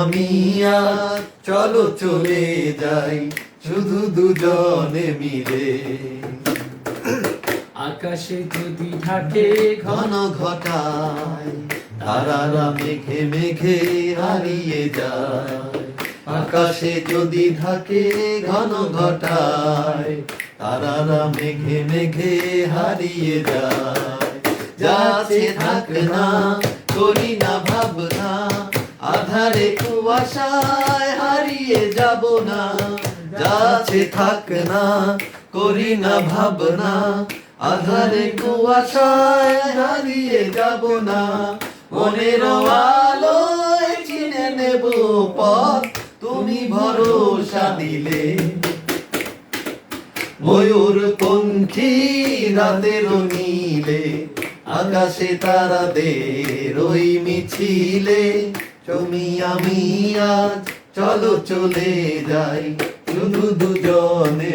আমি আর চলো চলে যাই শুধু দুজনে মিলে। আকাশে যদি ঢাকে ঘন ঘটায় তারারা মেঘে মেঘে হারিয়ে যায়। আকাশে যদি থাকে ঘন ঘটায় তারারা মেঘে মেঘে হারিয়ে যায়। যাচ্ছে থাক না করি না আধারে কুয়াশায় হারিয়ে যাব না। যাচ্ছে থাক না, করি না ভাবনা। আধারে কুয়াশায় হারিয়ে যাব না। মনের আলোয় চিনে নেব পথ। তুমি ভরসা দিলে। ময়ূর পঙ্খী রাতের নীলে, আকাশে তারাদের ওই মিছিলে। তুমি আমি আজ চলো চলে যাই। শুধু দুজনে